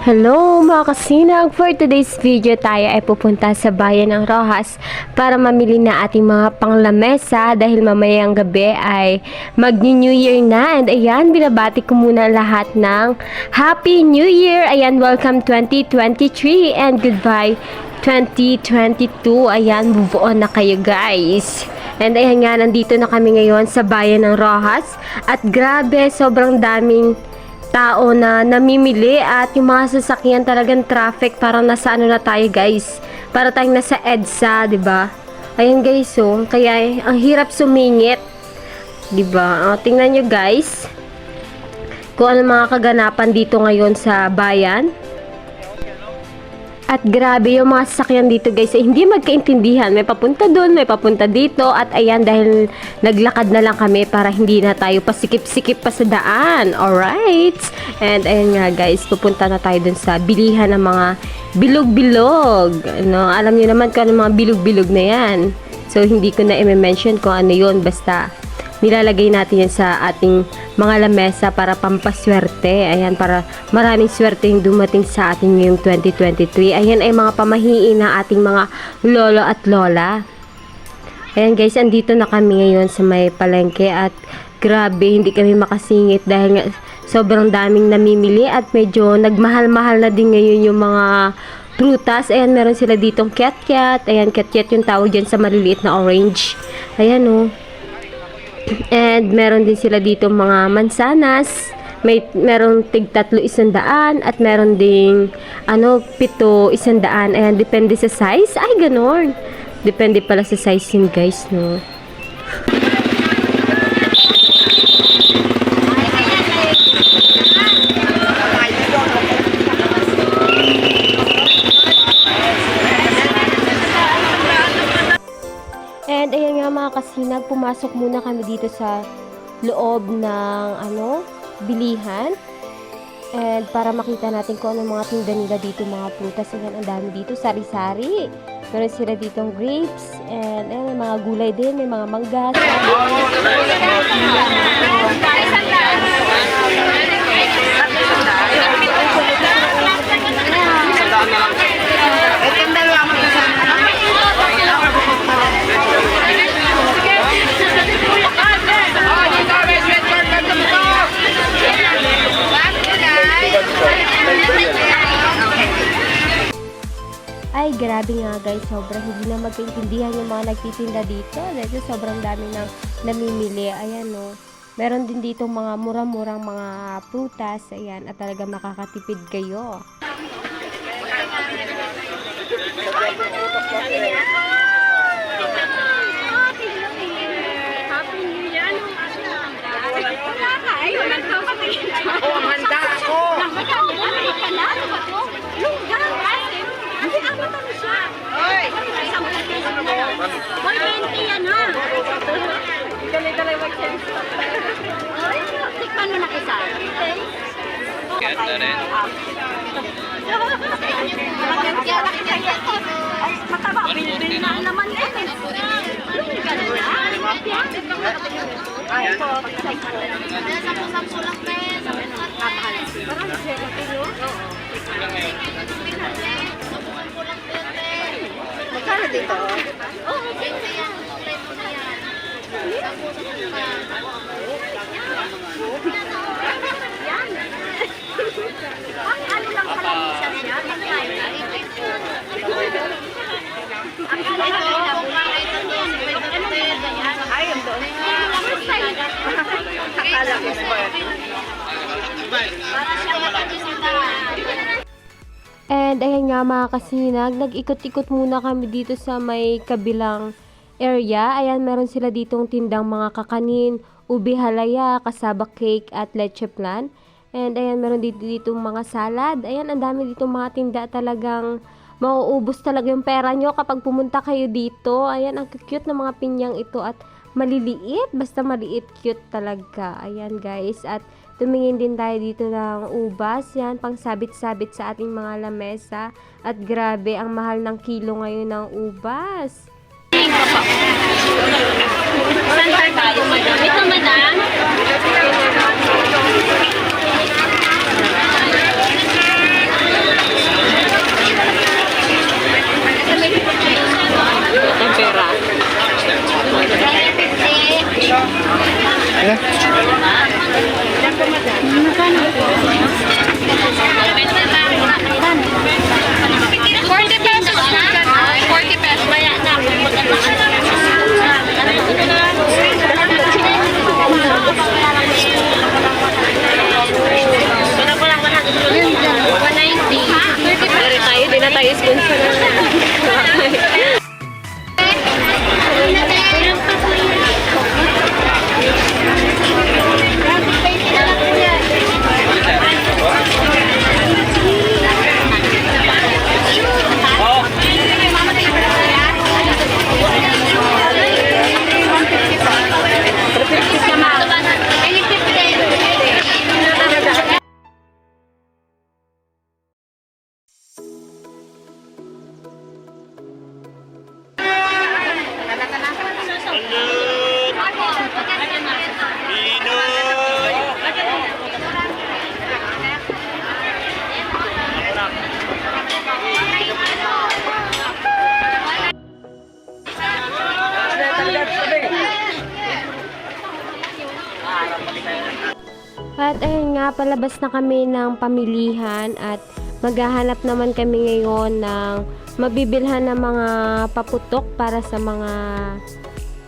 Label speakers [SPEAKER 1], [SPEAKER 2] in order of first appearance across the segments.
[SPEAKER 1] Hello mga kasinag! For today's video tayo ay pupunta sa bayan ng Rojas para mamili na ating mga panglamesa dahil mamayang gabi ay mag-New Year na and ayan, binabati ko muna lahat ng Happy New Year! Ayan, welcome 2023 and goodbye 2022! Ayan, move na kayo guys! And ayan nga, nandito na kami ngayon sa bayan ng Rojas at grabe, sobrang daming tao na namimili at yung mga sasakyan talagang traffic parang nasa ano na tayo guys. Para tayong nasa EDSA ba? Ayan guys oh. Kaya ang hirap sumingit. Ba? Oh, tingnan nyo guys kung ano mga kaganapan dito ngayon sa bayan at grabe yung mga sasakyan dito guys, eh, hindi magkaintindihan. May papunta doon, may papunta dito. At ayan, dahil naglakad na lang kami para hindi na tayo pasikip-sikip pa sa daan. Alright? And ayan nga guys, pupunta na tayo doon sa bilihan ng mga bilog-bilog. No? Alam niyo naman kung ano mga bilog-bilog na yan. So, hindi ko na i-mention kung ano yon Basta, nilalagay natin yan sa ating mga lamesa para pampaswerte. Ayan, para maraming swerte yung dumating sa atin ngayong 2023. Ayan ay mga pamahiin ng ating mga lolo at lola. Ayan guys, andito na kami ngayon sa may palengke at grabe, hindi kami makasingit dahil nga sobrang daming namimili at medyo nagmahal-mahal na din ngayon yung mga prutas. Ayan, meron sila ditong kiat-kiat. Ayan, kiat-kiat yung tawag dyan sa maliliit na orange. Ayan oh. And meron din sila dito mga mansanas. May meron tig tatlo isandaan at meron ding ano pito isandaan. Ayan, depende sa size. Ay, ganon. Depende pala sa size yun, guys, no. And ayan nga mga kasinag, pumasok muna kami dito sa loob ng ano, bilihan. And para makita natin kung ano mga tinda nila dito, mga prutas. Ayan, ang dami dito, sari-sari. Meron sila ditong grapes. And ayan, may mga gulay din, may mga manggas. Ay, grabe nga guys, sobrang hindi na magkaintindihan yung mga nagtitinda dito. Dahil sobrang dami nang namimili. Ayan no. Meron din dito mga mura-murang mga prutas. Ayan, at talaga makakatipid kayo.
[SPEAKER 2] Ganda rin.
[SPEAKER 3] Ay, mataba. Bilbil na ang laman eh.
[SPEAKER 4] Ay, ito.
[SPEAKER 3] Sampu-sampu lang pe. Napakal. Parang na lang pe.
[SPEAKER 4] Magkano dito?
[SPEAKER 3] Oh, okay na yan. Na yan. Sampu-sampu pa. Ang ano lang pala minsan siya. Ang kain. Ang. Ano yan?
[SPEAKER 4] Ay, yung doon.
[SPEAKER 3] Akala
[SPEAKER 4] ko
[SPEAKER 3] matagisindahan.
[SPEAKER 1] And ayan nga mga kasinag, nag-ikot-ikot muna kami dito sa may kabilang area. Ayan, meron sila ditong tindang mga kakanin, ubi halaya, kasaba cake at leche plan. And ayan, meron dito dito mga salad. Ayan, ang dami dito mga tinda talagang mauubos talaga yung pera nyo kapag pumunta kayo dito. Ayan, ang cute ng mga pinyang ito at maliliit. Basta maliit, cute talaga. Ayan guys, at tumingin din tayo dito ng ubas. Yan, pang sabit-sabit sa ating mga lamesa. At grabe, ang mahal ng kilo ngayon ng ubas.
[SPEAKER 3] Saan tayo, madam? Ito, madam.
[SPEAKER 1] Eh? Magkano? At ayun nga, palabas na kami ng pamilihan at maghahanap naman kami ngayon ng mabibilhan ng mga paputok para sa mga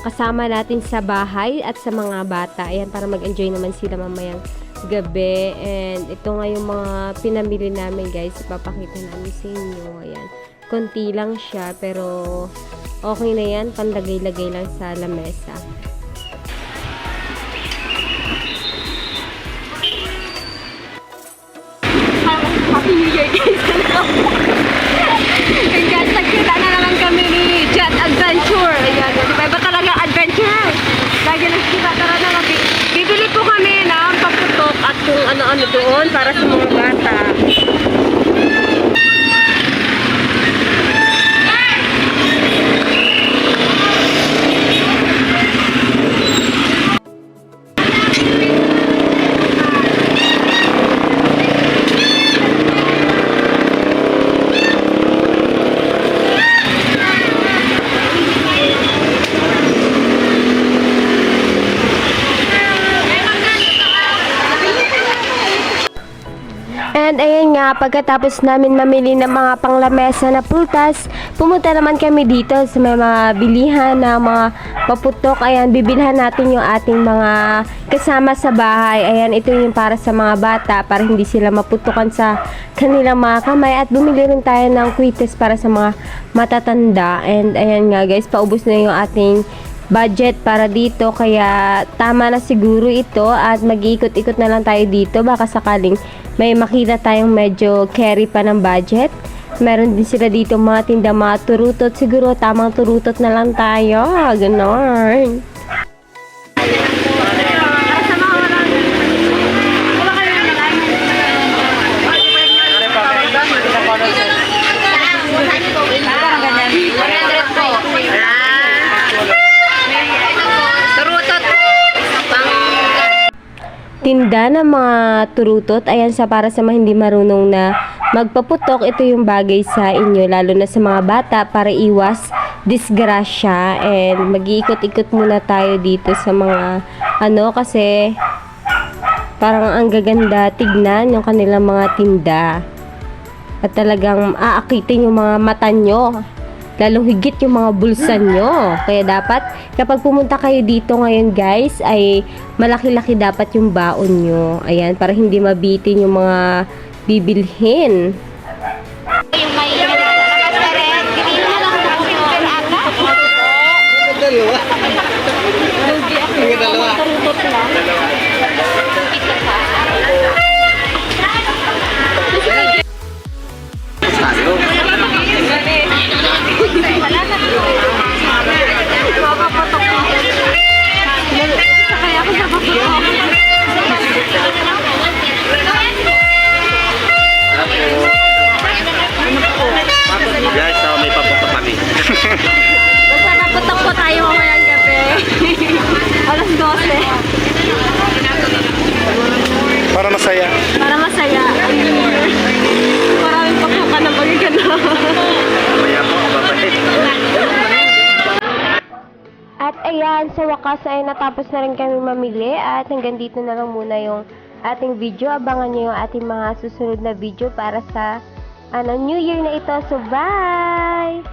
[SPEAKER 1] kasama natin sa bahay at sa mga bata. Ayan, para mag-enjoy naman sila mamayang gabi. And ito nga yung mga pinamili namin guys. Ipapakita namin sa inyo. Ayan. Konti lang siya pero okay na yan. Pandagay-lagay lang sa lamesa. Happy New Year guys! Nagkita na naman kami ni Jet Adventure. Ayan, di ba? Talaga adventure. Lagi nagkita tara na mag Bibili po kami ng paputok at kung ano-ano doon para sa mga bata. Pagkatapos namin mamili ng mga panglamesa na prutas, pumunta naman kami dito sa may mga bilihan ng mga paputok. Ayan, bibilhan natin yung ating mga kasama sa bahay. Ayan, ito yung para sa mga bata, para hindi sila maputukan sa kanilang mga kamay. At bumili rin tayo ng kwites para sa mga matatanda. And ayan nga guys, paubos na yung ating budget para dito. Kaya tama na siguro ito at mag-iikot-ikot na lang tayo dito. Baka sakaling may makita tayong medyo carry pa ng budget. Meron din sila dito mga tinda mga turutot. Siguro tamang turutot na lang tayo. Ganon tinda ng mga turutot. Ayan sa para sa mga hindi marunong na magpaputok, ito yung bagay sa inyo, lalo na sa mga bata para iwas disgrasya. And mag-iikot-ikot muna tayo dito sa mga ano kasi parang ang gaganda tignan yung kanilang mga tinda. At talagang aakitin yung mga mata nyo lalong higit yung mga bulsa nyo. Kaya dapat, kapag pumunta kayo dito ngayon guys, ay malaki-laki dapat yung baon nyo. Ayan, para hindi mabitin yung mga bibilhin.
[SPEAKER 5] Masaya.
[SPEAKER 1] Para masaya. Maraming pakukan na magaganda.
[SPEAKER 5] Mamaya po, babalik.
[SPEAKER 1] At ayan, sa wakas ay natapos na rin kami mamili at hanggang dito na lang muna yung ating video. Abangan nyo yung ating mga susunod na video para sa ano, New Year na ito. So, bye!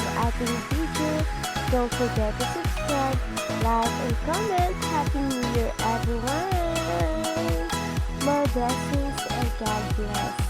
[SPEAKER 1] our acting teacher. Don't forget to subscribe, like, and comment. Happy New Year, everyone! More blessings and God bless.